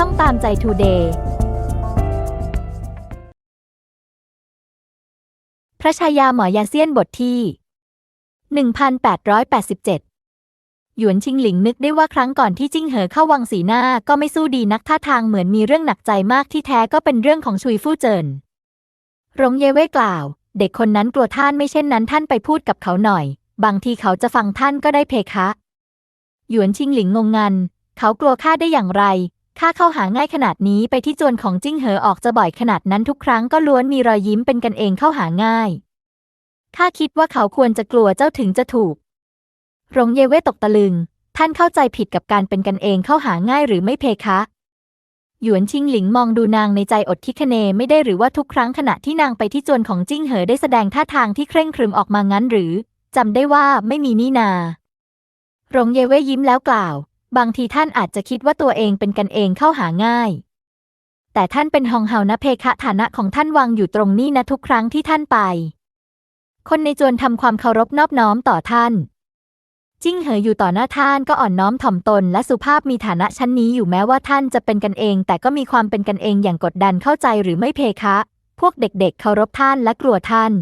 ช่องตามใจทูเดย์พระชายาหมอยาเซียนบทที่ 1887 หยวนชิงหลิงนึกได้ว่าครั้งก่อนที่จิ้งเหอเข้าวังสีหน้าก็ไม่สู้ดีนักท่าทางเหมือนมีเรื่องหนักใจมากที่แท้ก็เป็นเรื่องของชุยฟู่เจินรงเยเว่กล่าว เด็กคนนั้นกลัวท่านไม่เช่นนั้นท่านไปพูดกับเขาหน่อย บางทีเขาจะฟังท่านก็ได้เพคะ หยวนชิงหลิงงงงัน เขากลัวข้าได้อย่างไร ข้าเข้าหาง่ายขนาดนี้ไปที่จวนของจิ้งเหอออกจะบ่อยขนาดนั้นทุกครั้งก็ล้วนมีรอยยิ้มเป็นกันเองเข้าหาง่ายข้าคิดว่าเขาควรจะกลัวเจ้าถึงจะถูกรงเยเว่ตกตะลึง ท่านเข้าใจผิดกับการเป็นกันเองเข้าหาง่ายหรือไม่เพคะ หยวนชิงหลิงมองดูนางในใจอดคิดคะเนไม่ได้หรือว่าทุกครั้งขณะที่นางไปที่จวนของจิ้งเหอได้แสดงท่าทางที่เคร่งครึมออกมางั้นหรือจำได้ว่าไม่มีนี่นารงเยเว่ยิ้มแล้วกล่าว บางทีท่านอาจจะคิดว่าตัวเองเป็นกันเองเข้าหาง่าย แต่ท่านเป็นฮองเฮานะเพคะฐานะของท่านวางอยู่ตรงนี้นะทุกครั้งที่ท่านไป คนในจวนทำความเคารพนอบน้อมต่อท่าน จิ้งเหออยู่ต่อหน้าท่านก็อ่อนน้อมถ่อมตนและสุภาพมีฐานะชั้นนี้อยู่แม้ว่าท่านจะเป็นกันเอง แต่ก็มีความเป็นกันเองอย่างกดดันเข้าใจหรือไม่เพคะ พวกเด็กๆ เคารพท่านและกลัวท่าน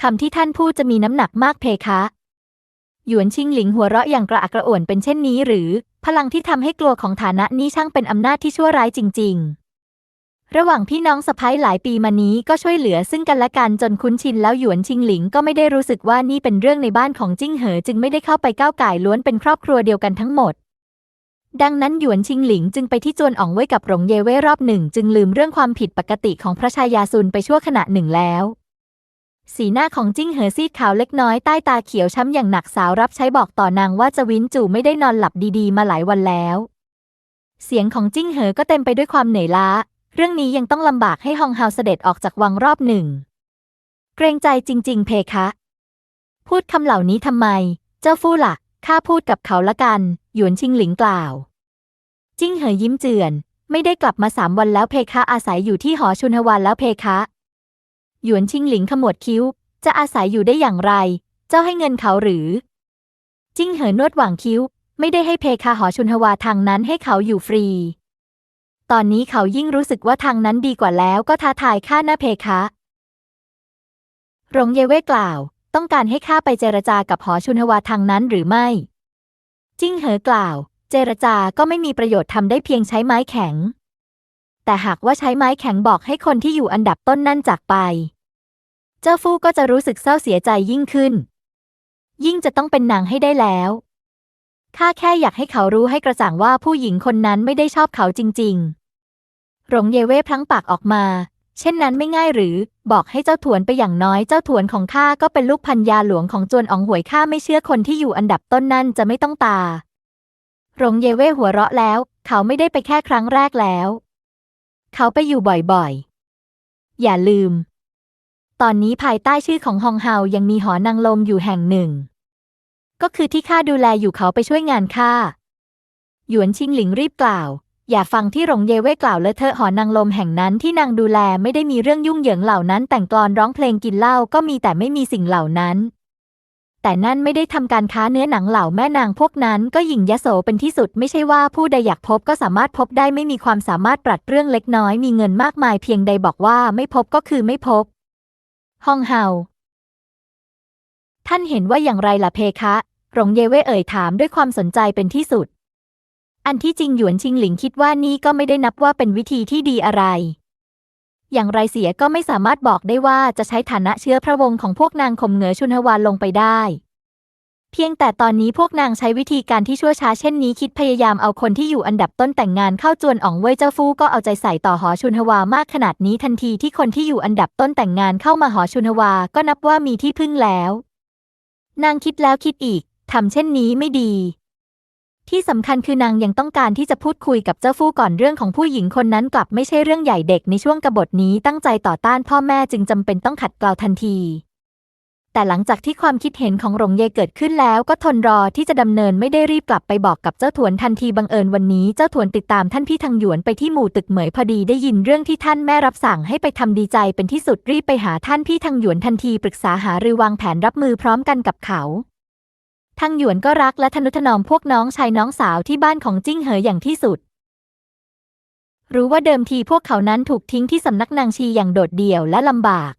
คำที่ท่านพูดจะมีน้ำหนักมากเพคะ หยวนชิงหลิงหัวเราะอย่างกระอักกระอ่วนเป็นเช่นนี้หรือ พลังที่ทำให้กลัวของฐานะนี้ช่างเป็นอำนาจที่ชั่วร้ายจริง ๆ ระหว่างพี่น้องสะพ้ยหลายปีมานี้ก็ช่วยเหลือซึ่งกันและกันจนคุ้นชินแล้วหยวนชิงหลิงก็ไม่ได้รู้สึกว่านี่เป็นเรื่องในบ้านของจิ้งเหอจึงไม่ได้เข้าไปก้าวไก่ล้วนเป็นครอบครัวเดียวกันทั้งหมด ดังนั้นหยวนชิงหลิงจึงไปที่จวนอ่องเว่ยกับหลงเยเว่รอบหนึ่ง จึงลืมเรื่องความผิดปกติของพระชายาซุนไปชั่วขณะหนึ่งแล้ว สีหน้าของจิ้งเหอซีดขาวเล็กน้อยใต้ตาเขียวช้ำอย่างหนักสาวรับใช้บอกต่อนางว่าจะวินจู่ไม่ได้นอนหลับดีๆ มาหลายวันแล้ว เสียงของจิ้งเหอก็เต็มไปด้วยความเหนื่อยล้า เรื่องนี้ยังต้องลำบากให้ฮองเฮาเสด็จออกจากวังรอบหนึ่ง เกรงใจจริง ๆ เพคะ พูดคำเหล่านี้ทำไม เจ้าฟู่ล่ะข้าพูดกับเขาละกัน หยวนชิงหลิงกล่าว จิ้งเหอยิ้มเจือน ไม่ได้กลับมาสามวันแล้วเพคะอาศัยอยู่ที่หอชุนฮวานแล้วเพคะ หยวนชิงหลิงขมวดคิ้ว จะอาศัยอยู่ได้อย่างไร เจ้าให้เงินเขาหรือ จิ้งเหอนนวดหว่างคิ้ว ไม่ได้ให้เพคาหอชุนฮวาทางนั้นให้เขาอยู่ฟรี ตอนนี้เขายิ่งรู้สึกว่าทางนั้นดีกว่าแล้วก็ท้าทายข้าหน้าเพคะรงเยเว่กล่าว ต้องการให้ข้าไปเจรจากับหอชุนฮวาทางนั้นหรือไม่ จิ้งเหอกล่าว เจรจาก็ไม่มีประโยชน์ทำได้เพียงใช้ไม้แข็งแต่หากว่าใช้ไม้แข็งบอกให้คนที่อยู่อันดับต้นนั่นจากไป เจ้าฟู่ก็จะรู้สึกเศร้าเสียใจยิ่งขึ้น ยิ่งจะต้องเป็นนางให้ได้แล้วข้าแค่อยากให้เขารู้ให้กระจ่างว่าผู้หญิงคนนั้นไม่ได้ชอบเขาจริง ๆ หลงเยเว่พลั้งปากออกมา เช่นนั้นไม่ง่ายหรือ บอกให้เจ้าถวนไปอย่างน้อยเจ้าถวนของข้าก็เป็นลูกพันยาหลวงของจวนอองหวยข้าไม่เชื่อคนที่อยู่อันดับต้นนั่นจะไม่ต้องตา หลงเยเว่หัวเราะแล้ว เขาไม่ได้ไปแค่ครั้งแรกแล้ว เขาไปอยู่บ่อยๆ อย่าลืม ตอนนี้ภายใต้ชื่อของฮองเฮายังมีหอนางลมอยู่แห่งหนึ่ง ก็คือที่ข้าดูแลอยู่เขาไปช่วยงานข้าหยวนชิงหลิงรีบกล่าว อย่าฟังที่หลงเยเว่กล่าวเลอะเทอะหอนางลมแห่งนั้นที่นางดูแลไม่ได้มีเรื่องยุ่งเหยิงเหล่านั้น แต่งกลอนร้องเพลงกินเหล้าก็มีแต่ไม่มีสิ่งเหล่านั้น แต่นั่นไม่ได้ทำการค้าเนื้อหนังเหล่าแม่นางพวกนั้นก็หยิ่งยโสเป็นที่สุดไม่ใช่ว่าผู้ใดอยากพบก็สามารถพบได้ไม่มีความสามารถปรัดเรื่องเล็กน้อยมีเงินมากมายเพียงใดบอกว่าไม่พบก็คือไม่พบ ฮองเฮาท่านเห็นว่าอย่างไรล่ะเพคะหลงเยเว่เอ่ยถามด้วยความสนใจเป็นที่สุด อันที่จริงหยวนชิงหลิงคิดว่านี่ก็ไม่ได้นับว่าเป็นวิธีที่ดีอะไร อย่างไรเสียก็ไม่สามารถบอกได้ว่าจะใช้ฐานะเชื้อพระวงศ์ของพวกนางข่มเหงอชุนฮวานลงไปได้ เพียงแต่ตอนนี้พวกนางใช้วิธีการที่ชั่วช้าเช่นนี้คิดพยายามเอาคนที่อยู่อันดับต้นแต่งงานเข้าจวนอ๋องเว่ยเจ้าฟู่ก็เอาใจใส่ต่อหอชุนฮวามากขนาดนี้ทันทีที่คนที่อยู่อันดับต้นแต่งงานเข้ามาหอชุนฮวาก็นับว่ามีที่พึ่งแล้ว นางคิดแล้วคิดอีกทำเช่นนี้ไม่ดี ที่สำคัญคือนางยังต้องการที่จะพูดคุยกับเจ้าฟู่ก่อนเรื่องของผู้หญิงคนนั้นกลับไม่ใช่เรื่องใหญ่เด็กในช่วงกบฏนี้ตั้งใจต่อต้านพ่อแม่จึงจำเป็นต้องขัดเกลาทันที แต่หลังจากที่ความคิดเห็นของหลงเยเกิดขึ้นแล้วก็ทนรอที่จะดำเนินไม่ได้รีบกลับไปบอกกับเจ้าถวนทันทีบังเอิญวันนี้เจ้าถวนติดตามท่านพี่ทางหยวนไปที่หมู่ตึกเหมยพอดีได้ยินเรื่องที่ท่านแม่รับสั่งให้ไปทำดีใจเป็นที่สุดรีบไปหาท่านพี่ทางหยวนทันทีปรึกษาหารือวางแผนรับมือพร้อมกันกับเขาทางหยวนก็รักและทนุถนอมพวกน้องชายน้องสาวที่บ้านของจิ้งเหออย่างที่สุด รู้ว่าเดิมทีพวกเขานั้นถูกทิ้งที่สำนักนางชีอย่างโดดเดี่ยวและลำบาก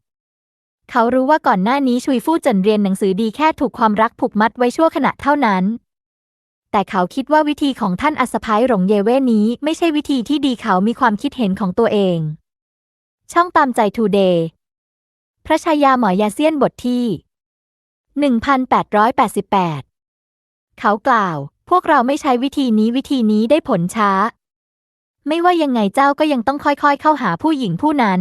เขารู้ว่าก่อนหน้านี้ชุยฟู่เจินเรียนหนังสือดีแค่ถูกความรักผูกมัดไว้ชั่วขณะเท่านั้น แต่เขาคิดว่าวิธีของท่านอัสภายหลงเยเว่นี้ไม่ใช่วิธีที่ดีเขามีความคิดเห็นของตัวเอง ช่องตามใจทูเดย์พระชายาหมอยาเซียนบทที่ 1888 เขากล่าว พวกเราไม่ใช้วิธีนี้วิธีนี้ได้ผลช้า ไม่ว่ายังไงเจ้าก็ยังต้องค่อยๆ เข้าหาผู้หญิงผู้นั้น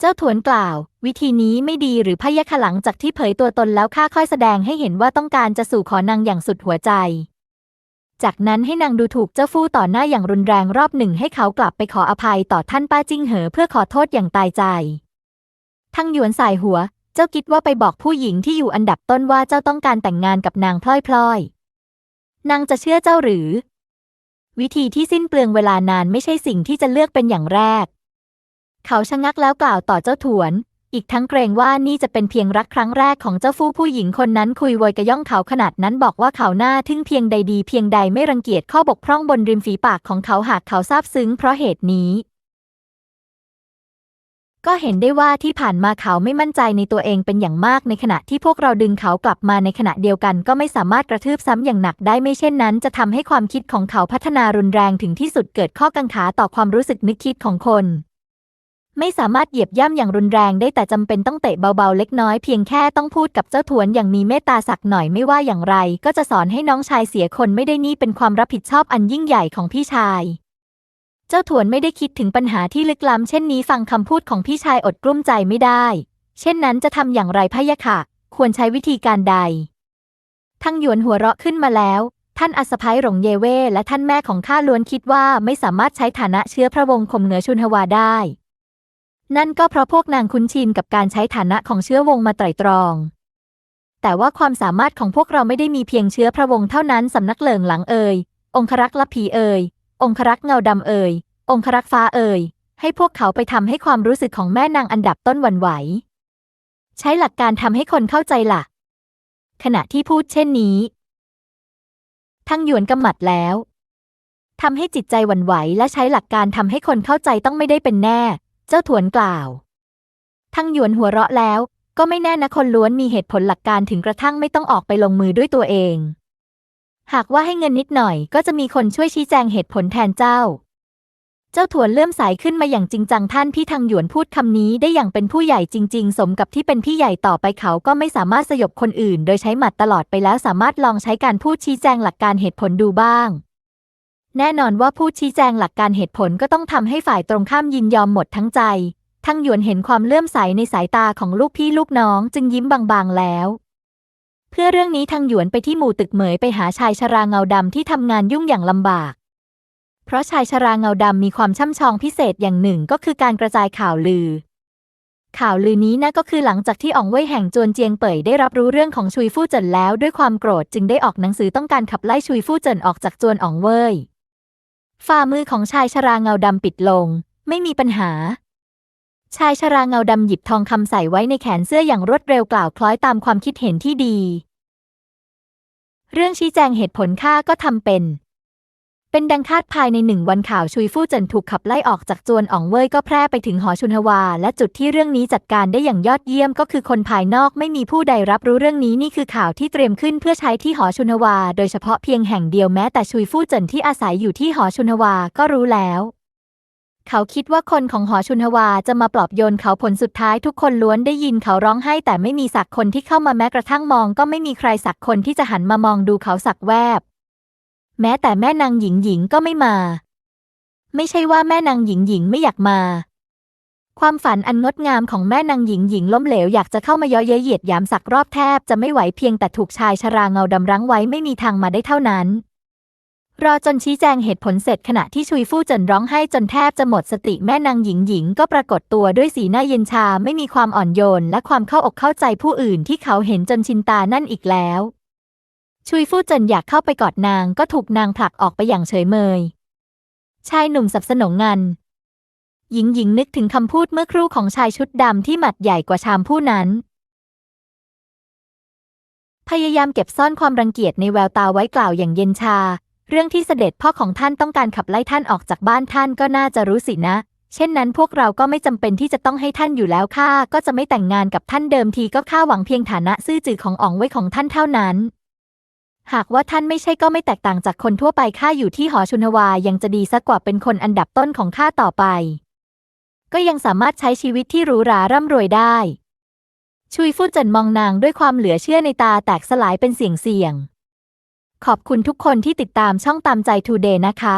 เจ้าถวนกล่าว วิธีนี้ไม่ดีหรือพยะคะหลังจากที่เผยตัวตนแล้วข้าค่อยแสดงให้เห็นว่าต้องการจะสู่ขอนางอย่างสุดหัวใจ จากนั้นให้นางดูถูกเจ้าฟู่ต่อหน้าอย่างรุนแรงรอบหนึ่งให้เขากลับไปขออภัยต่อท่านป้าจิ้งเหอเพื่อขอโทษอย่างตายใจ ทั้งหยวนสายหัว เจ้าคิดว่าไปบอกผู้หญิงที่อยู่อันดับต้นว่าเจ้าต้องการแต่งงานกับนางพลอยๆนางจะเชื่อเจ้าหรือ วิธีที่สิ้นเปลืองเวลานานไม่ใช่สิ่งที่จะเลือกเป็นอย่างแรก เขาชะงักแล้วกล่าวต่อเจ้าถวน อีกทั้งเกรงว่านี่จะเป็นเพียงรักครั้งแรกของเจ้าฟู่ผู้หญิงคนนั้นคุยโวยกระย่องเขาขนาดนั้นบอกว่าเขาหน้าทึ่งเพียงใดดีเพียงใดไม่รังเกียจข้อบกพร่องบนริมฝีปากของเขาหากเขาซาบซึ้งเพราะเหตุนี้ก็เห็นได้ว่าที่ผ่านมาเขาไม่มั่นใจในตัวเองเป็นอย่างมากในขณะที่พวกเราดึงเขากลับมาในขณะเดียวกัน ก็ไม่สามารถกระทืบซ้ำอย่างหนักได้ไม่เช่นนั้น จะทำให้ความคิดของเขาพัฒนารุนแรงถึงที่สุดเกิดข้อกังขาต่อความรู้สึกนึกคิดของคน ไม่สามารถเหยียบย่ำอย่างรุนแรงได้แต่จำเป็นต้องเตะเบาๆเล็กน้อยเพียงแค่ต้องพูดกับเจ้าถวนอย่างมีเมตตาสักหน่อยไม่ว่าอย่างไร ก็จะสอนให้น้องชายเสียคนไม่ได้นี่เป็นความรับผิดชอบอันยิ่งใหญ่ของพี่ชาย เจ้าถวนไม่ได้คิดถึงปัญหาที่ลึกล้ำเช่นนี้ฟังคำพูดของพี่ชายอดกลุ้มใจไม่ได้ เช่นนั้นจะทำอย่างไรพะยะค่ะ ควรใช้วิธีการใด ทั้งหยวนหัวเราะขึ้นมาแล้วท่านอัสภัยหลงเยเว่และท่านแม่ของข้าล้วนคิดว่าไม่สามารถใช้ฐานะเชื้อพระวงศ์ข่มเหนือชุนฮวาได้ นั่นก็เพราะพวกนางคุ้นชินกับการใช้ฐานะของเชื้อวงมาไตร่ตรอง แต่ว่าความสามารถของพวกเราไม่ได้มีเพียงเชื้อพระวงศ์เท่านั้นสำนักเหลิงหลังเอ่ย องครักษ์ลับผีเอ่ย องครักษ์เงาดำเอ่ย องครักษ์ฟ้าเอ่ย ให้พวกเขาไปทำให้ความรู้สึกของแม่นางอันดับต้นวันไหว ใช้หลักการทำให้คนเข้าใจล่ะ ขณะที่พูดเช่นนี้ ทั้งหยวนกำหมัดแล้วทำให้จิตใจวันไหวและใช้หลักการทำให้คนเข้าใจต้องไม่ได้เป็นแน่ เจ้าถวนกล่าว ทั้งหยวนหัวเราะแล้ว ก็ไม่แน่นะคนล้วนมีเหตุผลหลักการถึงกระทั่งไม่ต้องออกไปลงมือด้วยตัวเอง หากว่าให้เงินนิดหน่อยก็จะมีคนช่วยชี้แจงเหตุผลแทนเจ้า เจ้าถวนเลื่อมสายขึ้นมาอย่างจริงจังท่านพี่ทางหยวนพูดคำนี้ได้อย่างเป็นผู้ใหญ่จริง ๆ สมกับที่เป็นพี่ใหญ่ต่อไปเขาก็ไม่สามารถสยบคนอื่น โดยใช้หมัดตลอดไปแล้วสามารถลองใช้การพูดชี้แจงหลักการเหตุผลดูบ้าง แน่นอนว่าผู้ชี้แจงหลักการเหตุผลก็ต้องทำให้ฝ่ายตรงข้ามยินยอมหมดทั้งใจ ทั้งหยวนเห็นความเลื่อมใสในสายตาของลูกพี่ลูกน้องจึงยิ้มบางๆแล้ว เพื่อเรื่องนี้ทางหยวนไปที่หมู่ตึกเหมยไปหาชายชราเงาดำที่ทำงานยุ่งอย่างลำบาก เพราะชายชราเงาดำมีความช่ำชองพิเศษอย่างหนึ่งก็คือการกระจายข่าวลือ ข่าวลือนี้นะก็คือหลังจากที่อ๋องเว่ยแห่งจวนเจียงเป่ยได้รับรู้เรื่องของชุยฟู่เจินแล้วด้วยความโกรธจึงได้ออกหนังสือต้องการขับไล่ชุยฟู่เจินออกจากจวนอ๋องเว่ย ฝ่ามือของชายชราเงาดำปิดลง ไม่มีปัญหา ชายชราเงาดำหยิบทองคำใส่ไว้ในแขนเสื้ออย่างรวดเร็วกล่าวคล้อยตามความคิดเห็นที่ดี เรื่องชี้แจงเหตุผลข้าก็ทำเป็น เป็นดังคาดภายในหนึ่งวันข่าวชุยฟู่เจินถูกขับไล่ออกจากจวนอ๋องเว่ยก็แพร่ไปถึงหอชุนฮวา และจุดที่เรื่องนี้จัดการได้อย่างยอดเยี่ยมก็คือคนภายนอกไม่มีผู้ใดรับรู้เรื่องนี้นี่คือข่าวที่เตรียมขึ้นเพื่อใช้ที่หอชุนฮวา โดยเฉพาะเพียงแห่งเดียวแม้แต่ชุยฟู่เจินที่อาศัยอยู่ที่หอชุนฮวาก็รู้แล้วเขาคิดว่าคนของหอชุนฮวาจะมาปลอบโยนเขาผลสุดท้ายทุกคนล้วนได้ยินเขาร้องไห้ แต่ไม่มีสักคนที่เข้ามาแม้กระทั่งมอง ก็ไม่มีใครสักคนที่จะหันมามองดูเขาสักแวบ แม้แต่แม่นางหญิงหญิงก็ไม่มา ไม่ใช่ว่าแม่นางหญิงหญิงไม่อยากมา ความฝันอันงดงามของแม่นางหญิงหญิงล้มเหลวอยากจะเข้ามาย้อเย้ยเหยียดหยามสักรอบแทบจะไม่ไหวเพียงแต่ถูกชายชราเงาดำรั้งไว้ไม่มีทางมาได้เท่านั้น รอจนชี้แจงเหตุผลเสร็จขณะที่ชุยฟู่เจินร้องไห้จนแทบจะหมดสติแม่นางหญิงหญิงก็ปรากฏตัวด้วยสีหน้าเย็นชาไม่มีความอ่อนโยนและความเข้าอกเข้าใจผู้อื่นที่เขาเห็นจนชินตานั่นอีกแล้ว ชุยฟู่เจินอยากเข้าไปกอดนางก็ถูกนางผลักออกไปอย่างเฉยเมย ชายหนุ่มสับสนงงัน หญิงหญิงนึกถึงคำพูดเมื่อครู่ของชายชุดดำที่หมัดใหญ่กว่าชามผู้นั้น พยายามเก็บซ่อนความรังเกียจในแววตาไว้กล่าวอย่างเย็นชา เรื่องที่เสด็จพ่อของท่านต้องการขับไล่ท่านออกจากบ้านท่านก็น่าจะรู้สินะ เช่นนั้นพวกเราก็ไม่จำเป็นที่จะต้องให้ท่านอยู่แล้วข้าก็จะไม่แต่งงานกับท่านเดิมทีก็ข้าหวังเพียงฐานะซื่อจือของอ๋องไว้ของท่านเท่านั้น หากว่าท่านไม่ใช่ก็ไม่แตกต่างจากคนทั่วไปข้าอยู่ที่หอชุนวายังจะดีสักกว่าเป็นคนอันดับต้นของข้าต่อไป ก็ยังสามารถใช้ชีวิตที่หรูหราร่ำรวยได้ ชุยฟู่เจินมองนางด้วยความเหลือเชื่อในตาแตกสลายเป็นเสียงเสียงขอบคุณทุกคนที่ติดตามช่องตามใจทูเดย์นะคะ